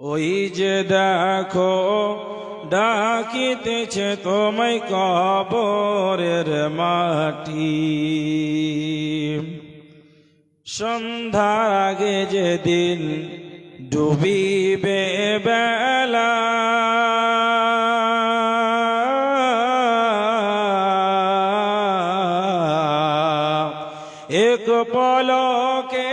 ওই যে দেখো ডাকিতেছে তোমায় কবরের মাটি। সন্ধ্যার আগে যেদিন ডুবিবে বেলা। এক পলকে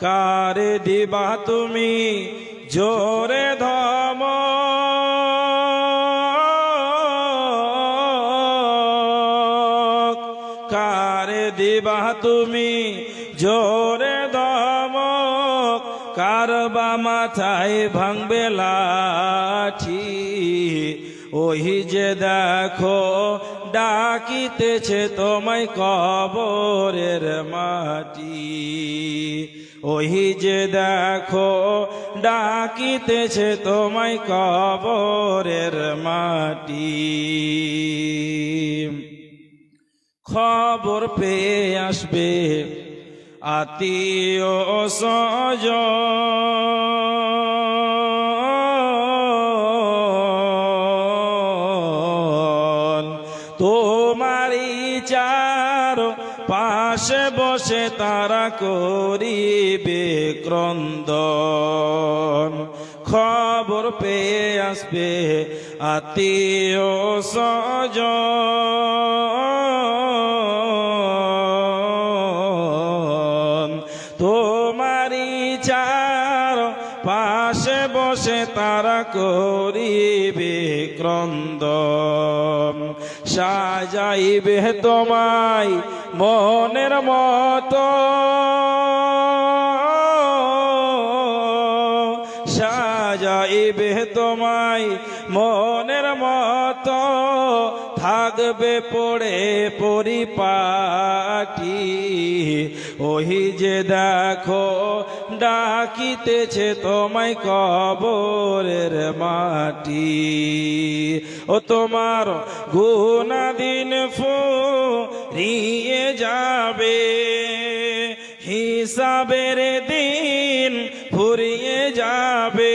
কার দিবা তুমি? জোরে ধম। কার দিবা তুমি? জোরে দমক কার বা মাথায় ভাঙবে লাঠি? ওই যে দেখো, ডাকিতেছে তোমায় কবরের মাটি। ওই যে দেখো ডাকিতেছে তোমায় কবরের মাটি। খবর পেয়ে আসবে আত্মীয় সজ তোমারই চার পাশে বসে তারা করিবে ক্রন্দন। খবর পেয়ে আসবে আত্মীয় সজন বসে তারা করিবে ক্রন্দ। সাজাইবে তোমায় মনের মতো। সাজাইবে তোমায়, মনের মতো থাকবে পড়ে পরিপাটি। ওই যে দেখো, ডাকিতেছে তোমায় কবরের মাটি। ও তোমার গুণাদিন ফুরিয়ে যাবে, হিসাবের দিন ফুরিয়ে যাবে।